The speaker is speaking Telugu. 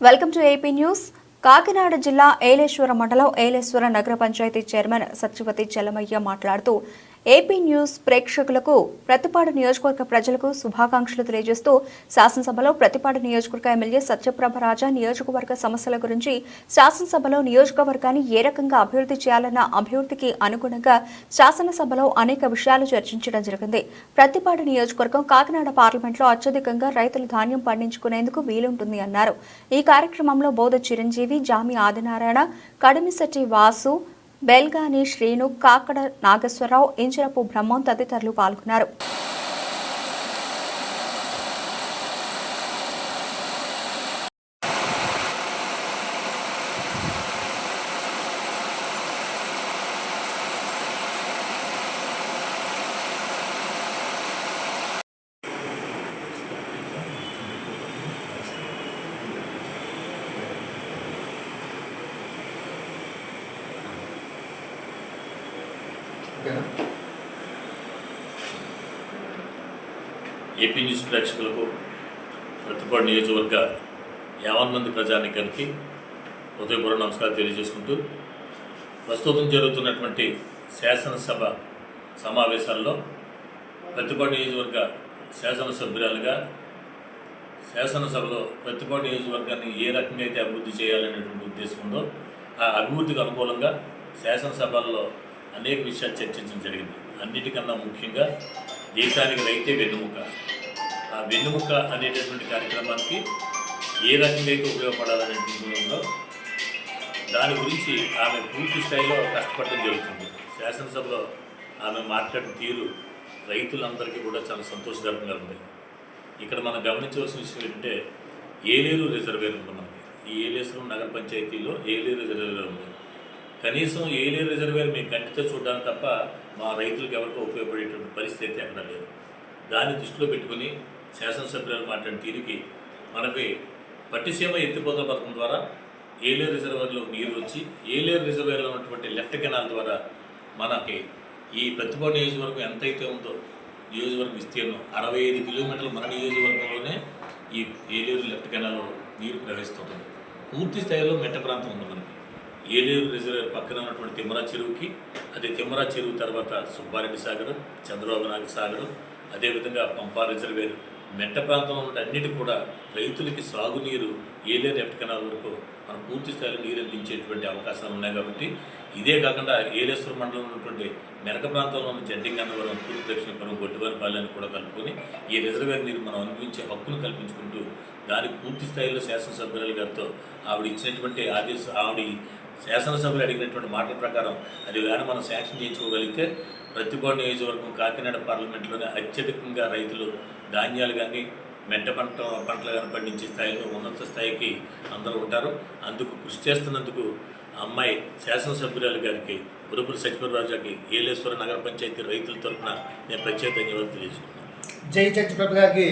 Welcome to AP news. Kakinada జిల్లా ఏలేశ్వర మండలం ఏలేశ్వర నగర పంచాయతీ చైర్మన్ సత్యవతి చెలమయ్య మాట్లాడుతూ ఏపీ న్యూస్ ప్రేక్షకులకు ప్రతిపాడు నియోజకవర్గ ప్రజలకు శుభాకాంక్షలు తెలియజేస్తూ శాసనసభలో ప్రతిపాడు నియోజకవర్గ ఎమ్మెల్యే సత్యప్రభ రాజా నియోజకవర్గ సమస్యల గురించి శాసనసభలో నియోజకవర్గాన్ని ఏ రకంగా అభివృద్ధి చేయాలన్న అభివృద్ధికి అనుగుణంగా శాసనసభలో అనేక విషయాలు చర్చించడం జరిగింది. ప్రతిపాడు నియోజకవర్గం కాకినాడ పార్లమెంట్లో అత్యధికంగా రైతులు ధాన్యం పండించుకునేందుకు వీలుంటుంది అన్నారు. ఈ కార్యక్రమంలో బోధ చిరంజీవి జామి ఆదినారాయణ కడిమిశెట్టి వాసు బెల్గాని శ్రీను కాకడ నాగేశ్వరరావు ఇంజరపు బ్రహ్మం తదితరులు పాల్గొన్నారు. ఓకేనా ఏపీ న్యూస్ ప్రేక్షకులకు ప్రతిపాడు నియోజకవర్గ యావన్ మంది ప్రజానికానికి హృదయపూర్వక నమస్కారం తెలియజేసుకుంటూ ప్రస్తుతం జరుగుతున్నటువంటి శాసనసభ సమావేశాల్లో ప్రతిపాడు నియోజకవర్గ శాసనసభ్యురాలుగా శాసనసభలో ప్రతిపాడు నియోజకవర్గాన్ని ఏ రకంగా అయితే అభివృద్ధి చేయాలనేటువంటి ఉద్దేశం ఉందో ఆ అభివృద్ధికి అనుకూలంగా శాసనసభల్లో అనేక విషయాలు చర్చించడం జరిగింది. అన్నిటికన్నా ముఖ్యంగా దేశానికి రైతే వెన్నుముక. ఆ వెన్నుముక అనేటటువంటి కార్యక్రమానికి ఏ రకంగా అయితే ఉపయోగపడాలనేటువంటి ఉందో దాని గురించి ఆమె పూర్తి స్థాయిలో కష్టపడడం జరుగుతుంది. శాసనసభలో ఆమె మాట్లాడిన తీరు రైతులందరికీ కూడా చాలా సంతోషకరంగా ఉంది. ఇక్కడ మనం గమనించవలసిన విషయం ఏంటంటే ఏలేరు రిజర్వేర్ ఉంది మనకి. ఈ ఏలేశ్వరం నగర పంచాయతీలో ఏలేరు రిజర్వేర్ కనీసం ఏలేరు రిజర్వేర్ మేము కంటితో చూడడానికి తప్ప మా రైతులకు ఎవరికో ఉపయోగపడేటువంటి పరిస్థితి అయితే అక్కడ లేదు. దాన్ని దృష్టిలో పెట్టుకుని శాసనసభ్యులు మాట్లాడిన తీరుకి మనకి పట్టిసీమ ఎత్తిపోతల పథకం ద్వారా ఏలేరు రిజర్వేర్లో నీరు వచ్చి ఏలేరు రిజర్వేర్లో ఉన్నటువంటి లెఫ్ట్ కెనాల్ ద్వారా మనకి ఈ ప్రతిభా నియోజకవర్గం ఎంతైతే ఉందో నియోజకవర్గం విస్తీర్ణం అరవై ఐదు కిలోమీటర్లు మన నియోజకవర్గంలోనే ఈ ఏలేరు లెఫ్ట్ కెనాల్లో నీరు ప్రవహిస్తుంది పూర్తి స్థాయిలో మెట్ట ప్రాంతం ఉంది మనకి. ఏలేరు రిజర్వేర్ పక్కన ఉన్నటువంటి తిమ్మరా చెరువుకి అదే తిమ్మరా చెరువు తర్వాత సుబ్బారెడ్డి సాగర్ చంద్రబాబు నాయుడు సాగర్ అదేవిధంగా పంపా రిజర్వేర్ మెట్ట ప్రాంతంలో ఉన్న అన్నిటి కూడా రైతులకి సాగునీరు ఏలేరు ఎఫ్ట్ కెనాల్ వరకు మనం పూర్తి స్థాయిలో నీరు అందించేటువంటి అవకాశాలు ఉన్నాయి కాబట్టి ఇదే కాకుండా ఏలేశ్వర మండలంలో ఉన్నటువంటి మెరక ప్రాంతంలో ఉన్న జడ్డింగ్ అన్నవరం తూర్పు దక్షిణపురం గొడ్డువారిపాలెన్ని కూడా కలుపుకొని ఈ రిజర్వేర్ నీరు మనం అనుభవించే హక్కును కల్పించుకుంటూ దానికి పూర్తి స్థాయిలో శాసనసభ్యురాలు గారితో ఆవిడ ఇచ్చినటువంటి ఆదేశ ఆవిడ శాసనసభలు అడిగినటువంటి మాటల ప్రకారం అది కానీ మనం శాంక్షన్ చేయించుకోగలిగితే ప్రతిపాడు నియోజకవర్గం కాకినాడ పార్లమెంట్లోనే అత్యధికంగా రైతులు ధాన్యాలు కానీ మెట్ట పంట పంటలు కానీ పండించే స్థాయిలో ఉన్నత స్థాయికి అందరూ ఉంటారు. అందుకు కృషి చేస్తున్నందుకు అమ్మాయి శాసనసభ్యురాలు గారికి ఉరుపుల రాజాకి ఏలేశ్వర నగర పంచాయతీ రైతుల తరఫున నేను ప్రత్యేక ధన్యవాదాలు తెలియజేస్తున్నాను. జై చర్చి గారికి